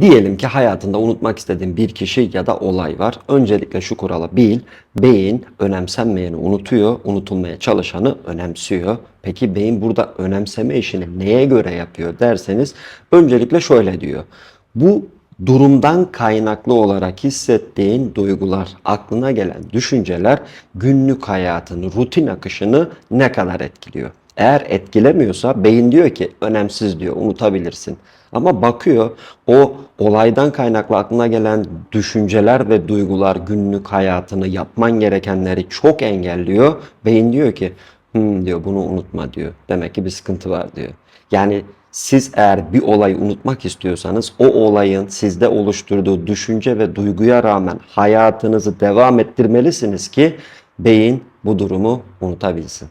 Diyelim ki hayatında unutmak istediğin bir kişi ya da olay var. Öncelikle şu kuralı bil. Beyin önemsenmeyeni unutuyor, unutulmaya çalışanı önemsiyor. Peki beyin burada önemseme işini neye göre yapıyor derseniz öncelikle şöyle diyor. Bu durumdan kaynaklı olarak hissettiğin duygular, aklına gelen düşünceler günlük hayatını, rutin akışını ne kadar etkiliyor? Eğer etkilemiyorsa beyin diyor ki önemsiz diyor, unutabilirsin. Ama bakıyor o olaydan kaynaklı aklına gelen düşünceler ve duygular günlük hayatını, yapman gerekenleri çok engelliyor. Beyin diyor ki "Hmm," diyor bunu unutma diyor. Demek ki bir sıkıntı var diyor. Yani siz eğer bir olayı unutmak istiyorsanız o olayın sizde oluşturduğu düşünce ve duyguya rağmen hayatınızı devam ettirmelisiniz ki beyin bu durumu unutabilsin.